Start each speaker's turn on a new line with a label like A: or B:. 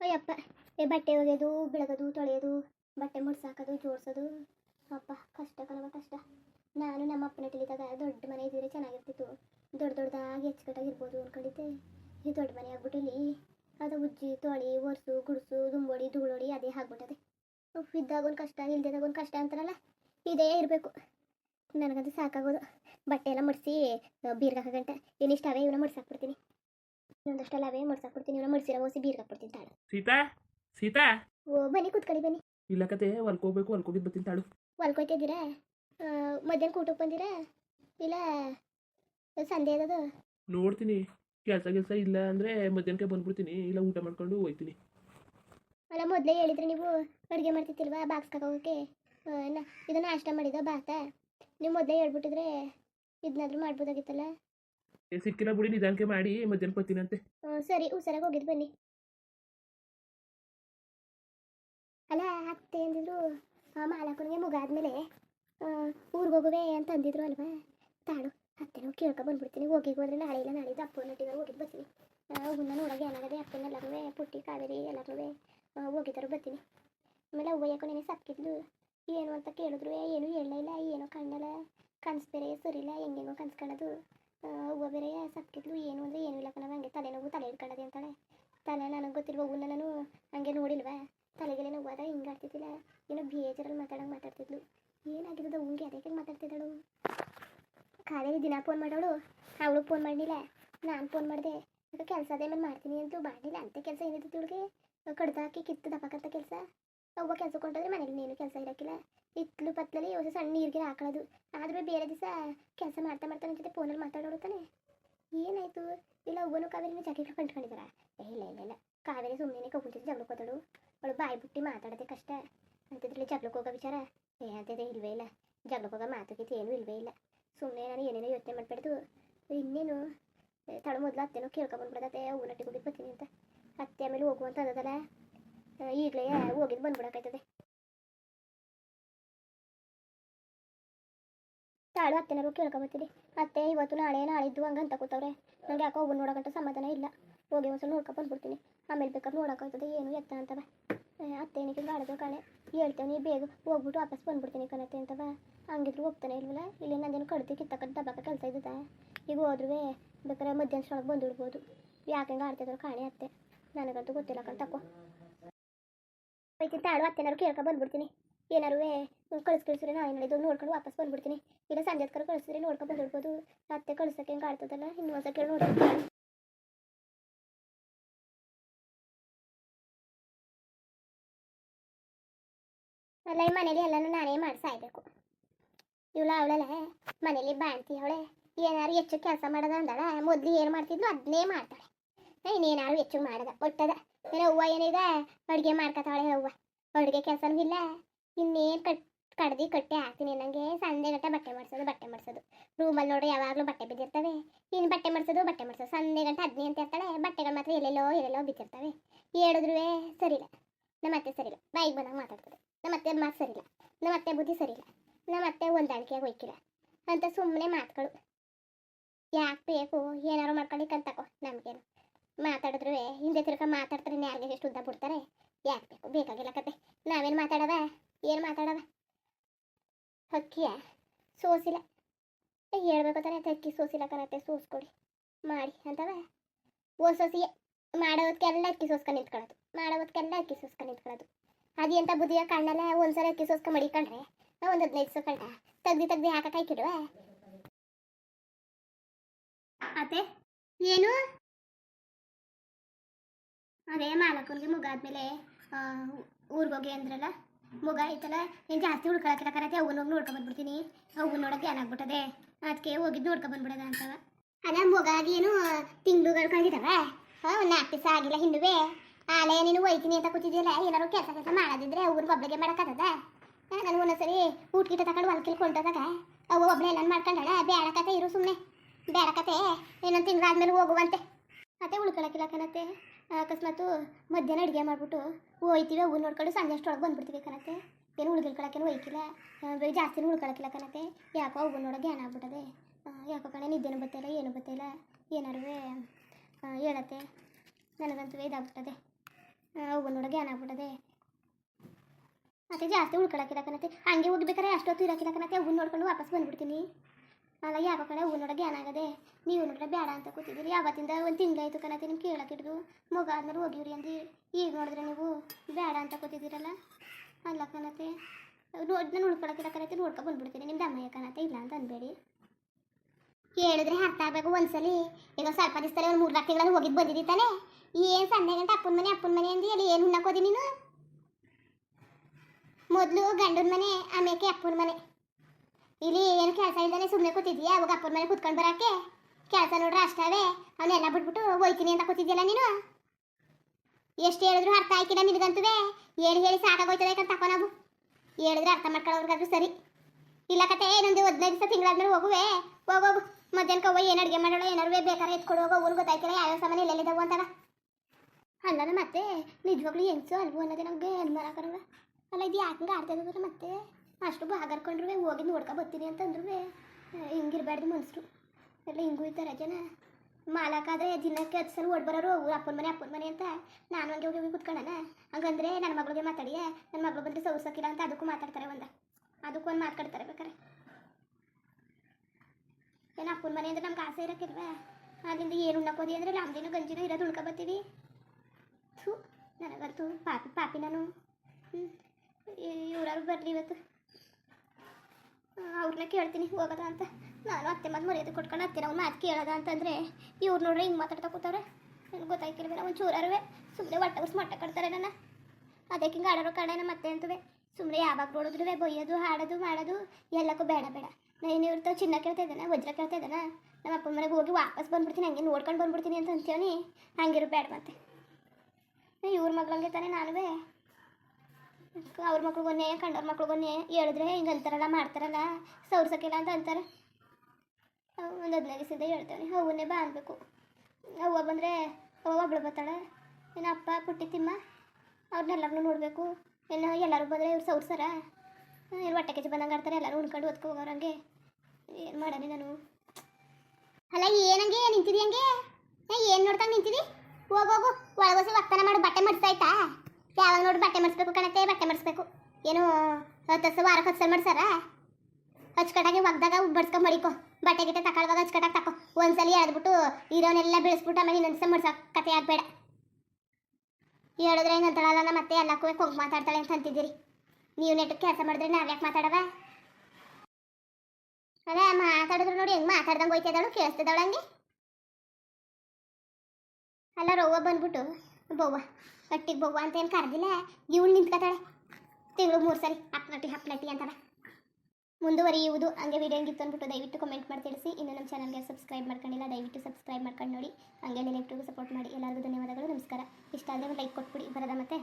A: ಅಯ್ಯಪ್ಪ ಏ ಬಟ್ಟೆ ಒಗೆಯೋದು ಬೆಳಗೋದು, ತೊಳೆಯೋದು, ಬಟ್ಟೆ ಮುಡ್ಸಾಕೋದು, ಜೋಡಿಸೋದು. ಅಪ್ಪ, ಕಷ್ಟ ಕಣವ ಕಷ್ಟ. ನಾನು ನಮ್ಮ ಅಪ್ಪನ ತಿಳಿದಾಗ ದೊಡ್ಡ ಮನೆ ಇದ್ದರೆ ಚೆನ್ನಾಗಿರ್ತಿತ್ತು. ದೊಡ್ಡ ದೊಡ್ಡದಾಗಿ ಹೆಚ್ಚುಕಟ್ಟಾಗಿರ್ಬೋದು ಅಂದ್ಕೊಂಡಿದ್ದೆ ಈ ದೊಡ್ಡ ಮನೆ ಆಗ್ಬಿಟ್ಟು ಇಲ್ಲಿ ಅದು ಉಜ್ಜಿ, ತೊಳಿ, ಒರೆಸು, ಗುಡಿಸು, ದುಂಬೋಡಿ, ಧೂಳೋಡಿ ಅದೇ ಆಗ್ಬಿಟ್ಟದೆ. ಇದ್ದಾಗ ಒಂದು ಕಷ್ಟ ಇಲ್ದಿದಾಗ ಒಂದು ಕಷ್ಟ ಅಂತಾರಲ್ಲ? ಇದೇ ಇರಬೇಕು. ನನಗಂತೂ ಸಾಕಾಗೋದು. ಬಟ್ಟೆ ಎಲ್ಲ ಮಡಿಸಿ ಬೀರ್ಗೆ ಹಾಕಗಂಟ ಅವೇ ಇವನ್ನ ಮಡ್ಸಾಕ್ಬಿಡ್ತೀನಿ. ಇನ್ನೊಂದಷ್ಟೆಲ್ಲ ಅವೇ ಮಡ್ಸಾಕ್ಬಿಡ್ತೀನಿ ಇವಳ ಮಡ್ಸಿರೋ ಓಸಿ ಬೀರ್ಗೆ ಹಾಕ್ಬಿಡ್ತೀನಿ ತಾಳು.
B: ಸೀತಾ ಸೀತಾ.
A: ಓ ಬನ್ನಿ ಕೂತ್ಕೊಳ್ಳಿ ಬನ್ನಿ.
B: ಇಲ್ಲ ಕತೆ ಹೊಲ್ಕೋಬೇಕು ಹೊಲ್ಕೋಗಿದ್ ಬರ್ತೀನಿ ತಾಳು.
A: ಹೊಲ್ಕೊಯ್ತಿದ್ದೀರಾ ಮಧ್ಯಾಹ್ನ ಊಟಕ್ಕೆ ಬಂದಿರಾ? ಇಲ್ಲ ಸಂಜೆ ಅದದು
B: ನೋಡ್ತೀನಿ ಕೆಲಸ ಕೆಲಸ ಇಲ್ಲ ಅಂದರೆ ಮಧ್ಯಾಹ್ನಕ್ಕೆ ಬಂದ್ಬಿಡ್ತೀನಿ ಇಲ್ಲ ಊಟ ಮಾಡ್ಕೊಂಡು ಹೋಗ್ತೀನಿ
A: ಅಲ್ಲ ಮೊದಲೇ ಹೇಳಿದ್ರೆ ನೀವು ಅಡುಗೆ ಮಾಡ್ತಿತ್ತಿಲ್ವಾ ಬಾಕ್ಸ್ ತಗೋಕೆ ಇದನ್ನ ನಾಷ್ಟ ಮಾಡಿದ ಬಾತ ನೀವು ಮೊದಲೇ ಹೇಳ್ಬಿಟ್ಟಿದ್ರೆ ಇದನ್ನಾದ್ರೂ ಮಾಡ್ಬೋದಾಗಿತ್ತಲ್ಲ?
B: ಸಿಕ್ಕಿಲ್ಲ ಬಿಡಿ ನಿಧಾನಕ್ಕೆ ಮಾಡಿ ಮಧ್ಯಾಹ್ನ ಬರ್ತೀನಿ
A: ಸರಿ ಹುಷಾರಾಗಿ ಹೋಗಿದ್ದು ಬನ್ನಿ. ಅಲ್ಲ ಅತ್ತೆ ಅಂದಿದ್ರು ಮಾಲಕನಿಗೆ ಮುಗ ಆದ್ಮೇಲೆ ಊರಿಗೆ ಹೋಗುವೆ ಅಂತ ಅಂದಿದ್ರು ಅಲ್ವಾ? ತಾಳು ಅತ್ತೆನೂ ಕೇಳ್ಕೊ ಬಂದ್ಬಿಡ್ತೀನಿ ಹೋಗಿ ಹೋದ್ರೆ ನಾಳೆ ಇಲ್ಲ ನಾಳೆ ಅಪ್ಪ ನಟ್ಟಿಗಾರು ಹೋಗಿದ್ದು ಬರ್ತೀನಿ. ಅವನ್ನ ನೋಡೋಕೆ ಏನಾಗದೆ ಅಪ್ಪನೆಲ್ಲರೂ ಪುಟ್ಟಿ ಕಾವೇರಿ ಎಲ್ಲರೂ ಹೋಗಿದ್ದಾರು ಬರ್ತೀನಿ. ಆಮೇಲೆ ಅವ್ವ ಯಾಕೋ ನೆನೆ ಸಪ್ಕಿದ್ಲು ಏನು ಅಂತ ಕೇಳಿದ್ರು ಏನು ಹೇಳಲಿಲ್ಲ ಏನೋ ಕಣ್ಣಲ್ಲ ಕನ್ಸು ಬೇರೆ ಸರಿಲ್ಲ ಹೆಂಗೆಂಗೋ ಕನ್ಸು ಕಾಣೋದು. ಆ, ಅವ್ವ ಬೇರೆ ಸಪ್ಕಿದ್ಲು ಏನು ಅಂದ್ರೆ ಏನೂ ಇಲ್ಲ ಕಣವ ಹಂಗೆ ತಲೆನೋವು ತಲೆ ಹಿಡ್ಕೊಳ್ಳೋದೆ ಅಂತಾಳೆ. ತಲೆ ನನಗೆ ಗೊತ್ತಿರುವ ಅವ್ವನ್ನ ನಾನು ಹಂಗೆ ನೋಡಿಲ್ವಾ? ತಲೆಗೆಲೆ ನೋವಾದ ಹಿಂಗೆ ಆಡ್ತಿದ್ದಿಲ್ಲ. ಏನೋ ಬೇಜಾರಲ್ಲಿ ಮಾತಾಡೋಂಗೆ ಮಾತಾಡ್ತಿದ್ಲು. ಏನಾಗಿರೋದು ಅವ್ಗೆ ಅದಕ್ಕೆ ಮಾತಾಡ್ತಿದ್ದಳು? ಕಾಲೇಜ್ ದಿನ ಫೋನ್ ಮಾಡೋಳು ಅವಳು ಫೋನ್ ಮಾಡಲಿಲ್ಲ. ನಾನು ಫೋನ್ ಮಾಡಿದೆ. ಕೆಲಸ ಅದೇ ಮೇಲೆ ಮಾಡ್ತೀನಿ ಅಂತೂ ಮಾಡಲಿಲ್ಲ. ಅಂತ ಕೆಲಸ ಏನಿತ್ತು ಇವಳಿಗೆ? ಕಡ್ದಾಕಿ ಕಿತ್ತು ದಪ್ಪಕ್ಕಂಥ ಕೆಲಸ. ಅವ್ವ ಕೆಲಸ ಕೊಟ್ಟಿದ್ರೆ ಮನೇಲಿ ನೀನು ಕೆಲಸ ಇರೋಕ್ಕಿಲ್ಲ. ಇತ್ಲು ಪತ್ಲಲ್ಲಿ ಯೋಸ ಸಣ್ಣ ನೀರಿಗೆ ಹಾಕೊಳ್ಳೋದು ಆದರೂ ಬೇರೆ ದಿವಸ ಕೆಲಸ ಮಾಡ್ತಾ ಮಾಡ್ತಾ ನನ್ನ ಜೊತೆ ಫೋನಲ್ಲಿ ಮಾತಾಡೋಳು ತಾನೆ ಏನಾಯ್ತು? ಇಲ್ಲ ಅವ್ವನು ಕಾವೇರಿನ ಜಾಕೆಟ್ ಕಂಡ್ಕೊಂಡಿದ್ದಾರ? ಇಲ್ಲ ಇಲ್ಲ ಇಲ್ಲ. ಕಾವೇರಿ ಸುಮ್ಮನೆ ಕಬ್ಬು ಜಗಳಕ್ಕೆ ಹೋದಳು. ಅವಳು ಬಾಯಿ ಬಿಟ್ಟು ಮಾತಾಡೋದೆ ಕಷ್ಟ. ಅಂತದ್ರಲ್ಲಿ ಜಗಳಕ್ಕೆ ಹೋಗೋ ವಿಚಾರ? ಏ ಇಲ್ವೇ ಇಲ್ಲ. ಜಗಳಕ್ಕೆ ಹೋಗೋ ಮಾತುಕತೆ ಏನೂ ಇಲ್ವೇ ಇಲ್ಲ. ಸುಮ್ಮನೆ ನಾನು ಏನೇನೋ ಯೋಚನೆ ಮಾಡಬೇಡ್ದು, ಇನ್ನೇನು? ತಳ ಮೊದಲು ಅತ್ತೆನೋ ಕೇಳ್ಕೊಂಬಂದ್ಬಿಡತ್ತೆ ಅವು ನಟ್ಟಿಗೆ ಹೋಗಿ ಬರ್ತೀನಿ ಅಂತ. ಅತ್ತೆ ಆಮೇಲೆ ಹೋಗುವಂತ ಅದಲ್ಲ ಈಗಲೇ ಹೋಗಿದ್ದು ಬಂದ್ಬಿಡಕ್ಕಾಯ್ತದೆ ತಾಳು ಅತ್ತೆನಾರು ಕೇಳ್ಕೊಬರ್ತೀನಿ ಅತ್ತೆ, ಇವತ್ತು ನಾಳೆ ನಾಳಿದ್ದು ಹಂಗಂತ ಕೂತವ್ರೆ. ನಂಗೆ ಯಾಕೋ ಹೋಗಿ ನೋಡೋಕಂತ ಸಮಾಧಾನ ಇಲ್ಲ. ಹೋಗಿ ಒಂದ್ಸಲ ನೋಡ್ಕೊಂಡು ಬಂದ್ಬಿಡ್ತೀನಿ. ಆಮೇಲೆ ಬೇಕಾದ್ರೆ ನೋಡೋಕ್ಕಾಗ್ತದೆ ಏನು ಎತ್ತ ಅಂತವ. ಅತ್ತೆ ಏನಕ್ಕೆ ಗಾಡದು ಕಾಣೆ. ಹೇಳ್ತೇವೆ ಬೇಗ ಹೋಗ್ಬಿಟ್ಟು ವಾಪಸ್ ಬಂದ್ಬಿಡ್ತೀನಿ ಕಣತ್ತೆ ಅಂತವ. ಹಂಗಿದ್ರು ಹೋಗ್ತಾನೆ ಇಲ್ವಲ್ಲ? ಇಲ್ಲಿ ನಂದೇನು ಕಡ್ದು ಕಿತ್ತಕ್ಕ ದಬ್ಬಕ್ಕೆ ಕೆಲಸ ಇದ್ದದ. ಈಗ ಹೋದ್ರೂ ಬೇಕಾದ್ರೆ ಮಧ್ಯಾಹ್ನಷ್ಟೊಳಗೆ ಬಂದುಬಿಡ್ಬೋದು. ಯಾಕೆ ಹಂಗೆ ಆಡ್ತಿದ್ರು ಕಾಣೆ ಅತ್ತೆ? ನನಗಂತೂ ಗೊತ್ತಿಲ್ಲ ಕಣ್, ತಕೋ. ಹೋಯ್ತೀನಿ ತಾಳು ಅತ್ತೆನಾರು ಕೇಳ್ಕೊ ಬಂದ್ಬಿಡ್ತೀನಿ. ಏನಾರು ಕಳಿಸ್ ಕಳಿಸಿದ್ರೆ ನಾನು ನಾಳಿದ್ದು ನೋಡ್ಕೊಂಡು ವಾಪಸ್ ಬಂದ್ಬಿಡ್ತೀನಿ. ಇಲ್ಲ ಸಂಜೆ ಕರ ಕಳಿಸಿದ್ರೆ ನೋಡ್ಕೊಂಡು ಬಂದಿರ್ಬೋದು ಅತ್ತೆ ಕಳ್ಸಕ್ಕೆ ಹೆಂಗೆ ಆಡ್ತದಲ್ಲ ಇನ್ನು ಒಂದ್ಸಲ ಕೇಳಿ ನೋಡ್ತೀನಿ ಅಲ್ಲ, ಈ ಮನೇಲಿ ಎಲ್ಲನೂ ನಾನೇ ಮಾಡಿ ಇವಳು ಇವಳ ಅವಳಲ್ಲ, ಮನೇಲಿ ಬಾಣ್ತಿ ಅವಳೆ. ಏನಾರು ಹೆಚ್ಚು ಕೆಲಸ ಮಾಡದ ಅಂದಳ, ಮೊದ್ಲು ಏನು ಮಾಡ್ತಿದ್ಲು ಅದನ್ನೇ ಮಾಡ್ತಾಳೆ. ಇನ್ನೇನಾರು ಹೆಚ್ಚು ಮಾಡದ, ಒಟ್ಟದ. ಏನೋ ಹೂವ ಏನಿದೆ? ಅಡುಗೆ ಮಾಡ್ಕೊತಾಳೆ ಹೂವ ಅಡುಗೆ ಕೆಲಸನೂ ಇಲ್ಲ. ಇನ್ನೇನು ಕಟ್, ಕಡ್ದು ಕಟ್ಟಿ ಹಾಕ್ತೀನಿ. ನನಗೆ ಸಂಜೆ ಗಂಟೆ ಬಟ್ಟೆ ಮಾಡಿಸೋದು ಬಟ್ಟೆ ಮಾಡಿಸೋದು. ರೂಮಲ್ಲಿ ನೋಡ್ರಿ ಯಾವಾಗಲೂ ಬಟ್ಟೆ ಬಿದ್ದಿರ್ತವೆ. ಇನ್ನು ಬಟ್ಟೆ ಮಾಡಿಸೋದು ಬಟ್ಟೆ ಮಾಡಿಸೋದು. ಸಂಜೆ ಗಂಟೆ ಹದಿನೈದು ಅಂತ ಇರ್ತಾಳೆ. ಬಟ್ಟೆಗಳು ಮಾತ್ರ ಎಲ್ಲೆಲ್ಲೋ ಎಲ್ಲೆಲ್ಲೋ ಬಿದ್ದಿರ್ತವೆ. ಹೇಳಿದ್ರು ಸರಿಯಿಲ್ಲ. ನಮ್ಮ ಅತ್ತೆ ಸರಿಯಿಲ್ಲ. ಬಾಯಿಗೆ ಬಂದಾಗ ಮಾತಾಡ್ತದೆ. ನಮ್ಮ ಅತ್ತೆ ಮಾತು ಸರಿಯಿಲ್ಲ. ನಮ್ಮ ಅತ್ತೆ ಬುದ್ಧಿ ಸರಿಯಿಲ್ಲ. ನಮ್ಮ ಅತ್ತೆ ಹೊಂದಾಣಿಕೆಯಾಗಿ ಹೋಯ್ಕಿಲ್ಲ. ಅಂತ ಸುಮ್ಮನೆ ಮಾತುಗಳು ಯಾಕೆ ಬೇಕು? ಏನಾರು ಮಾಡ್ಕೊಳ್ಳಿಕ್ಕೆ ತಕೋ. ನಮಗೇನು. ಮಾತಾಡಿದ್ರು ಹಿಂದೆ ತಿರ್ಗ ಮಾತಾಡ್ತಾರೆ ಯಾರಿಗೆ ಎಷ್ಟು ಉದ್ದ ಬಿಡ್ತಾರೆ? ಯಾಕೆ ಬೇಕು? ಬೇಕಾಗಿಲ್ಲ ಕತೆ. ನಾವೇನು ಮಾತಾಡದ? ಏನು ಮಾತಾಡದ? ಹಕ್ಕಿಯ ಸೋಸಿಲ್ಲ. ಹೇಳ್ಬೇಕು ತಾನೆ ಅಕ್ಕಿ, ಸೋಸಿಲ್ಲ ಕಣತ್ತೆ ಸೋಸ್ಕೊಡಿ. ಮಾಡಿ ಅಂತವ. ಓ ಸೋಸಿಗೆ ಮಾಡೋದಕ್ಕೆಲ್ಲ ಅಕ್ಕಿ ಸೋಸ್ಕೊಂಡು ನಿಂತ್ಕೊಳ್ಳೋದು. ಮಾಡೋದಕ್ಕೆಲ್ಲ ಅಕ್ಕಿ ಸೋಸ್ಕೊಂಡು ನಿಂತ್ಕೊಳ್ಳೋದು. ಅದು ಎಂತ ಬುದ್ಧಿಯ ಕಣ್ಣಲ್ಲ ಒಂದ್ಸರಿ ಅಕ್ಕಿ ಸೋಸ್ಕೊಂಡು ಮಡಿಕೊಂಡ್ರೆ ಒಂದು ಹದಿನೈದು ಸೋಸ್ಕೊಂಡ ತಗ್ದಿ ತೆಗ್ದು ತೆಗ್ದು ಹಾಕಕ್ಕೆ ಹಾಕಿಡುವ? ಅತ್ತೆ, ಏನು? ಅದೇ ಮಾಲಕನಿಗೆ ಮುಗ ಆದ್ಮೇಲೆ ಹೋಗಿ ಅಂದ್ರಲ್ಲ, ಮುಗ ಐತಲ್ಲ ಏನು ಜಾಸ್ತಿ ಉಳ್ಕೊಳಕ್ಕಿಲ್ಲ ಕರತ್ತೆ ಅವನ್ನ ಹೋಗಿ ನೋಡ್ಕೊಂಡ್ ಬಂದ್ಬಿಡ್ತೀನಿ. ಅವನ್ನ ನೋಡಕ್ಕೆ ಏನಾಗ್ಬಿಟ್ಟದೆ ಅದಕ್ಕೆ ಹೋಗಿದ್ದು ನೋಡ್ಕೊ ಬಂದ್ಬಿಡೋದ ಅಂತವ. ಅಲ್ಲ ಮುಗ ಏನು, ತಿಂಗಳುಗಳು ಕಳೆದಿದ್ದಾವೆ ಹಾಂ ನಾಲ್ಕು ದಿವಸ ಆಗಿಲ್ಲ ಹಿಂದುವೆ. ಆಲೆ ನೀನು ಒಯ್ತೀನಿ ಅಂತ ಕೂತಿದ್ಯಲ್ಲ? ಏನಾರು ಕೆಲಸ ಕೆಲಸ ಮಾಡೋದಿದ್ರೆ ಅವ್ರಿಗೆ ಒಬ್ಬಳಿಗೆ ಮಾಡಕ್ಕಾಗದ ನಾನು ಒಂದೊಂದ್ಸರಿ ಊಟ ಗೀಟ ತಗೊಂಡು ಹೊಲ್ಕಿಲ್ ಕೊಂಡೋದಾಗ, ಅವ ಒಬ್ಳೆ ಎಲ್ಲ ಮಾಡ್ಕೊಂಡಳ? ಬೇಡಕತೆ ಇರು ಸುಮ್ಮನೆ ಬೇಡ ಕತೆ. ಇನ್ನೊಂದು ತಿಂಗಳಾದ್ಮೇಲೆ ಹೋಗುವಂತೆ. ಅತ್ತೆ ಉಳ್ಕೊಳಕ್ಕಿಲ್ಲ ಕಣತ್ತೆ. ಅಕಸ್ಮಾತು ಮಧ್ಯಾಹ್ನ ಅಡುಗೆ ಮಾಡಿಬಿಟ್ಟು ಹೋಯ್ತೀವಿ ಹೂ ನೋಡ್ಕೊಂಡು ಸಂಜೆ ಅಷ್ಟೊಳಗೆ ಬಂದುಬಿಡ್ತೀವಿ ಕಣತ್ತೆ. ಏನು ಉಳ್ಕೊಳಕ್ಕೇನು ಒಯ್ಕಿಲ್ಲ ಜಾಸ್ತಿನೂ ಉಳ್ಕೊಳಕ್ಕಿಲ್ಲ ಕಣತ್ತೆ. ಯಾಕೋ ಹೂ ನೋಡೋ ಏನಾಗ್ಬಿಟ್ಟದೆ ಆಗ್ಬಿಟ್ಟದೆ. ಯಾಕೋ ಕಣೆ ನಿದ್ದೆನೂ ಬತ್ತಿಲ್ಲ ಏನು ಬತ್ತಿಲ್ಲ ಏನಾರು ಹೇಳತ್ತೆ. ನನಗಂತೂ ಇದಾಗ್ಬಿಟ್ಟದೆ. ಹೂ ನೋಡೋ ಧ್ಯಾನ ಏನಾಗ್ಬಿಟ್ಟದೆ ಮತ್ತೆ ಜಾಸ್ತಿ ಉಳ್ಕೊಳಕ್ಕಿಲ್ಲ ಕಣತ್ತೆ. ಹಂಗೆ ಹೋಗ್ಬೇಕಾರೆ ಅಷ್ಟೊತ್ತು ಇರೋಕ್ಕಿಲ್ಲ ಕಣತೆ ಹೂ ನೋಡ್ಕೊಂಡು ವಾಪಸ್ ಬಂದ್ಬಿಡ್ತೀನಿ. ಅಲ್ಲ ಯಾವ ಕಡೆ ಅವ್ವ ನೋಡೋಕೆ ಏನಾಗದೆ ನೀವು ನೋಡ್ರೆ ಬೇಡ ಅಂತ ಕೂತಿದ್ದೀರಿ. ಯಾವತ್ತಿಂದ ಒಂದು ತಿಂಗಳಾಯ್ತು ಕಣತೆ ನಿಮ್ಗೆ ಕೇಳಕ್ಕೆ ಹಿಡಿದು. ಮಗ ಆದ್ಮೇಲೆ ಹೋಗಿವ್ರಿ ಅಂದು ಈಗ ನೋಡಿದ್ರೆ ನೀವು ಬೇಡ ಅಂತ ಕೂತಿದ್ದೀರಲ್ಲ? ಅಲ್ಲ ಕಣತೆ, ನೋಡಿ, ನಾನು ಉಳ್ಕೊಳಕ್ಕಿಲ್ಲ ಕಣತೆ ನೋಡ್ಕೊ ಬಂದ್ಬಿಡ್ತೀನಿ. ನಿಮ್ದು ಅಮ್ಮಯ್ಯ ಕಣತೆ, ಇಲ್ಲ ಅಂತ ಅನ್ಬೇಡಿ ಕೇಳಿದ್ರೆ ಅರ್ಥ ಆಗಬೇಕು ಒಂದ್ಸಲಿ. ಈಗ ಸ್ವಲ್ಪ ದಿವಸದಲ್ಲಿ ಒಂದು ಮೂರು ನಾಲ್ಕು ಹೋಗಿದ್ದು ಬಂದಿದ್ದಿ ತಾನೆ? ಏನು ಸಂಡೆ ಗಂಟೆ ಅಪ್ಪನ ಮನೆ ಅಪ್ಪನ ಮನೆ ಅಂದು, ಅಲ್ಲಿ ಏನು ಉಣ್ಣಕೋದಿ ನೀನು? ಮೊದಲು ಗಂಡನ ಮನೆ ಆಮೇಲೆ ಅಪ್ಪನ ಮನೆ? ಇಲ್ಲಿ ಏನು ಕೆಲಸ ಇಲ್ದಾನೆ ಸುಮ್ಮನೆ ಕೂತಿದ್ಯಾ? ಅವಾಗ ಅಪ್ಪನ ಮನೆ ಕುತ್ಕೊಂಡು ಬರಕ್ಕೆ. ಕೆಲಸ ನೋಡ್ರೆ ಅಷ್ಟವೇ. ಅವನ್ನೆಲ್ಲ ಬಿಟ್ಬಿಟ್ಟು ಹೋಯ್ತೀನಿ ಅಂತ ಕೂತಿದ್ಯಲ್ಲ ನೀನು? ಎಷ್ಟು ಹೇಳಿದ್ರು ಅರ್ಥ ಆಯ್ಕಿಲ್ಲ ನಿನಗಂತುವೆ. ಹೇಳಿ ಹೇಳಿ ಸಾಕಾಗೋಯ್ತದೆ ಯಾಕಂತ ತಕೋ ನಾವು. ಹೇಳಿದ್ರೆ ಅರ್ಥ ಮಾಡ್ಕೊಳ್ಳೋರ್ಗಾದ್ರೂ ಸರಿ. ಇಲ್ಲ ಕತೆ, ಇನ್ನೊಂದು ಹದಿನೈದು ದಿವಸ ತಿಂಗಳಾದ್ಮೇಲೆ ಹೋಗುವೆ. ಹೋಗೋಗು ಮಧ್ಯಾಹ್ನ ಹೋಗಿ ಏನು ಅಡುಗೆ ಮಾಡೋಳು, ಏನಾರು ಬೇಕಾದ್ರೆ ಎತ್ಕೊಡು ಹೋಗೋ. ಅವ್ನು ಗೊತ್ತಾಯ್ತಿಲ್ಲ ಯಾವ್ಯಾವ ಸಾಮಾನು ಎಲ್ಲೆಲ್ಲಿದ್ದಾವು ಅಂತಾರ ಅಲ್ಲ ಮತ್ತೆ, ನಿಜವಾಗ್ಲೂ ಹೆಂಗ್ಸು ಅಲ್ವೋ ಅನ್ನೋದೇ ನಮಗೆ ಅನ್ಮಾರಕರವ ಅಲ್ಲ ಇದು ಯಾಕಂಗೆ ಆಡ್ತಾ ಇದ್ದಾರೆ ಮತ್ತೆ? ಅಷ್ಟು ಬಾಗರ್ಕೊಂಡ್ರು ಹೋಗಿ ನೋಡ್ಕೊ ಬರ್ತೀನಿ ಅಂತಂದ್ರು ಹಿಂಗಿರ್ಬಾರ್ದು ಮನ್ಸರು. ಎಲ್ಲ ಹಿಂಗೂ ಇದ್ದಾರೆ ಜನ. ಮಾಲಕ್ಕಾದ್ರೆ ದಿನಕ್ಕೆ ಹತ್ತು ಸಲ ಓಡ್ ಬರೋರು ಅವ್ರು, ಅಪ್ಪನ ಮನೆ ಅಪ್ಪನ ಮನೆ ಅಂತ. ನಾನು ಹಂಗೆ ಹೋಗಿ ಹೋಗಿ ಕುತ್ಕೊಳ್ಳೋಣ ಹಂಗಂದ್ರೆ ನನ್ನ ಮಗಳಿಗೆ ಮಾತಾಡಿಯೇ, ನನ್ನ ಮಗಳು ಬಂದರೆ ಸೌರ್ಸಕ್ಕಿಲ್ಲ ಅಂತ ಅದಕ್ಕೂ ಮಾತಾಡ್ತಾರೆ ಒಂದ. ಅದಕ್ಕೂ ಒಂದು ಮಾತಾಡ್ತಾರೆ ಬೇಕಾರೆ. ಏನು ಅಪ್ಪನ ಮನೆ ಅಂದ್ರೆ ನಮ್ಗೆ ಆಸೆ ಇರೋಕ್ಕಿಲ್ವಾ? ಅಲ್ಲಿಂದ ಏನು ಉಣ್ಣಕೋದಿ ಅಂದರೆ ನಮ್ದೇನು ಗಂಜಿನೂ ಇರೋದು ಉಳ್ಕೊಬತ್ತೀವಿ ಥೂ, ನನಗಂತೂ ಪಾಪಿ ಪಾಪಿ ನಾನು ಹ್ಞೂ ಇವ್ರಾರು ಬರಲಿ ಇವತ್ತು. ಅವ್ರನ್ನ ಕೇಳ್ತೀನಿ, ಹೋಗೋದ ಅಂತ. ನಾನು ಅತ್ತೆ ಮತ್ತೆ ಮರ್ಯಾದೆ ಕೊಟ್ಕೊಂಡು ಅತ್ತೆ ನಾವು ಮಾತು ಕೇಳೋದ ಅಂತಂದರೆ, ಇವ್ರು ನೋಡ್ರಿ ಹಿಂಗೆ ಮಾತಾಡ್ತಾ ಕೂತವ್ರೆ. ನನಗೆ ಗೊತ್ತಾಯ್ತಿಲ್ವೇ ಒಂದು ಚೂರರುವೆ ಸುಮ್ಮನೆ ಹೊಟ್ಟೆ ಉಸ್ ಮೊಟ್ಟೆ ಕಟ್ತಾರೆ ನನ್ನ. ಅದಕ್ಕೆ ಹಿಂಗೆ ಆಡೋರು ಕಡೆ ಮತ್ತೆ ಅಂತವೆ. ಸುಮ್ಮನೆ ಯಾವಾಗ ನೋಡಿದ್ರು ಬೊಯ್ಯೋದು, ಹಾಡೋದು, ಮಾಡೋದು, ಎಲ್ಲಕ್ಕೂ ಬೇಡ ಬೇಡ. ನಾನು ಇವ್ರದ್ದು ಚಿನ್ನ ಕೇಳ್ತಾ ಇದ್ದಾನೆ, ವಜ್ರ ಕೇಳ್ತಾ ಇದ್ದಾನೆ. ನಮ್ಮ ಅಪ್ಪ ಮನೆಗೆ ಹೋಗಿ ವಾಪಸ್ ಬಂದ್ಬಿಡ್ತೀನಿ, ಹಂಗೆ ನೋಡ್ಕೊಂಡು ಬಂದ್ಬಿಡ್ತೀನಿ ಅಂತ ಅಂತೇಳಿ ಹಂಗಿರು ಬೇಡ ಮತ್ತೆ. ಇವ್ರ ಮಗಳಂಗೆ ತಾನೇ ನಾನುವೇ. ಅವ್ರ ಮಕ್ಳಿಗೊನ್ನೆ ಕಂಡವ್ರ ಮಕ್ಳಿಗೊನ್ನೆ ಹೇಳಿದ್ರೆ ಹಿಂಗೆ ಅಂತಾರಲ್ಲ, ಮಾಡ್ತಾರಲ್ಲ ಸೌರ್ಸಕ್ಕಿಲ್ಲ ಅಂತ ಅಂತಾರೆ. ಒಂದು ಹದಿನೈದು ದಿವಸದಿಂದ ಹೇಳ್ತೇವೆ ಅವನ್ನೇ ಬಾ ಅನ್ಬೇಕು. ಅವ್ವ ಬಂದರೆ ಅವ್ವ ಒಬ್ಳು ಬರ್ತಾಳೆ ಇನ್ನು ಅಪ್ಪ ಪುಟ್ಟಿ ತಿಮ್ಮ ಅವ್ರನ್ನೆಲ್ಲರನ್ನೂ ನೋಡಬೇಕು. ಇನ್ನು ಎಲ್ಲರೂ ಬಂದರೆ ಇವ್ರು ಸೌರ್ಸಾರ? ಇವ್ರು ಹೊಟ್ಟೆ ಕೆಜಿ ಬಂದಂಗೆ ಆಡ್ತಾರೆ, ಎಲ್ಲರೂ ಉಣ್ಕೊಂಡು ಓದ್ಕೊ ಹೋಗೋರಂಗೆ ಏನು ಮಾಡಲಿ ನಾನು? ಅಲ್ಲ ಏನಂಗೆ ನಿಂತಿದಿ ಹಂಗೆ? ಏನು ನೋಡ್ತಾ ನಿಂತಿದಿ? ಹೋಗೋಗು ಒಳಗೋಸಿ ಒತ್ತನ ಮಾಡು, ಬಟ್ಟೆ ಮಡ್ಸಾಯ್ತಾ? ಯಾವಾಗ ನೋಡಿ, ಬಟ್ಟೆ ಮಡಿಸ್ಬೇಕು ಕಣತೆ ಬಟ್ಟೆ ಮಡಿಸ್ಬೇಕು. ಏನು ಹತ್ತು ವಾರಕ್ಕೆ ಹತ್ತು ಸಲ ಮಾಡ್ಸಾರ ಒಗ್ದಾಗ ಬಡ್ಸ್ಕೊಂಡ್ ಮಡಿಕೋ. ಬಟ್ಟೆ ಗಿಟ್ಟೆ ತಗೊಳ್ವಾಗ ಹಚ್ಕಟಾಗಿ ತಕೋ. ಒಂದ್ಸಲಿ ಎಳ್ದ್ಬಿಟ್ಟು ಇರೋನೆಲ್ಲ ಬೆಳೆಸ್ಬಿಟ್ಟು ಆಮೇಲೆ ಇನ್ನೊಂದು ದಿವಸ ಮಡ್ಸೋ ಕತೆ ಆಗ್ಬೇಡ. ಹೇಳಿದ್ರೆ ಹಿಂಗಂತಳಲ್ಲ ಮತ್ತೆ ಎಲ್ಲ ಕೊಂಗ್ ಮಾತಾಡ್ತಾಳೆ ಅಂತ ಅಂತಿದ್ದೀರಿ. ನೀವು ನೆಟ್ಟಕ್ಕೆ ಕೆಲಸ ಮಾಡಿದ್ರೆ ನಾವು ಯಾಕೆ ಮಾತಾಡವ? ಅದೇ, ಮಾತಾಡಿದ್ರು ನೋಡಿ, ಹೆಂಗೆ ಮಾತಾಡ್ದಂಗೆ ಹೋಯ್ತಿದ್ದಾಳು, ಕೇಳಿಸ್ತಿದ್ದಾಳು ಹಂಗೆ? ಅಲ್ಲ ರವ್ವ ಬಂದ್ಬಿಟ್ಟು. ಬವ್ವ, ಕಟ್ಟಿಗೆ ಬವ್ವ ಅಂತ ಏನು ಕರೆದಿಲ್ಲ ಇವಳು ನಿಂತ್ಕೊತಾಳೆ. ತಿಂಗಳು ಮೂರು ಸರಿ ಹಪ್ ನಟಿ ಅಂತಾಳೆ ಮುಂದುವರಿಯುವುದು ಹಂಗೆ ವಿಡಿಯೋ ಹಂಗಿತ್ತು ಅಂದ್ಬಿಟ್ಟು ದಯವಿಟ್ಟು ಕಮೆಂಟ್ ಮಾಡಿ ತಿಳಿಸಿ. ಇನ್ನು ನಮ್ಮ ಚಾನಲ್ಗೆ ಸಬ್ಸ್ಕ್ರೈಬ್ ಮಾಡ್ಕೊಂಡಿಲ್ಲ, ದಯವಿಟ್ಟು ಸಬ್ಸ್ಕ್ರೈಬ್ ಮಾಡ್ಕೊಂಡು ನೋಡಿ. ಹಂಗೆ ನೆಗೆಟಿವ್ ಸಪೋರ್ಟ್ ಮಾಡಿ. ಎಲ್ಲರಿಗೂ ಧನ್ಯವಾದಗಳು, ನಮಸ್ಕಾರ. ಇಷ್ಟ ಆದರೆ ಲೈಕ್ ಕೊಟ್ಬಿಡಿ. ಬರೋದ ಮತ್ತೆ?